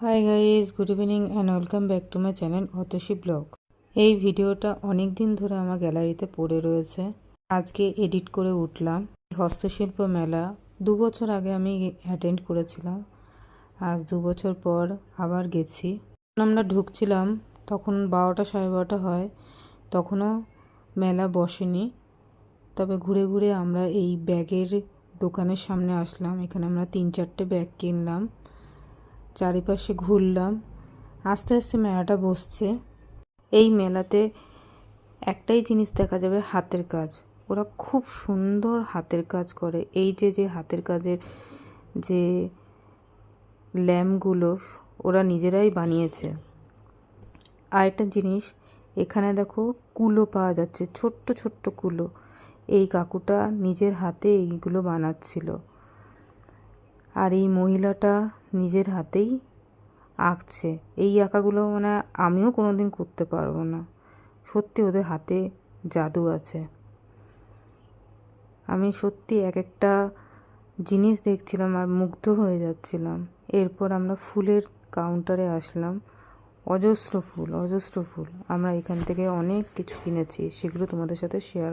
Hi guys good evening and welcome back to my channel Atasi blog এই ভিডিওটা অনেক দিন ধরে আমার গ্যালারিতে পড়ে রয়েছে। আজকে এডিট করে উঠলাম। হস্তশিল্প মেলা, দু বছর আগে আমি অ্যাটেন্ড করেছিলাম। আজ দু বছর পর আবার গেছি। আমরা ঢুকছিলাম, তখন বারোটা সাড়ে বারোটা হয়। তখনও মেলা বসেনি। তবে ঘুরে ঘুরে আমরা এই ব্যাগের দোকানের সামনে আসলাম। এখানে আমরা তিন চারটে ব্যাগ কিনলাম। চারিপাশে ঘুরলাম। আস্তে আস্তে মেলাটা বসছে। এই মেলাতে একটাই জিনিস দেখা যাবে, হাতের কাজ। ওরা খুব সুন্দর হাতের কাজ করে। এই যে যে হাতের কাজের যে ল্যাম্পগুলো ওরা নিজেরাই বানিয়েছে। আরেকটা জিনিস, এখানে দেখো কুলো পাওয়া যাচ্ছে, ছোট্ট ছোট্ট কুলো। এই কাকুটা নিজের হাতে এইগুলো বানাচ্ছিল। আর এই মহিলাটা নিজের হাতেই আঁকছে। এই আঁকাগুলো মানে আমিও কোনো দিন করতে পারব না। সত্যি ওদের হাতে জাদু আছে। আমি সত্যি এক একটা জিনিস দেখছিলাম আর মুগ্ধ হয়ে যাচ্ছিলাম। এরপর আমরা ফুলের কাউন্টারে আসলাম। অজস্র ফুল অজস্র ফুল। আমরা এখান থেকে অনেক কিছু কিনেছি, সেগুলো তোমাদের সাথে শেয়ার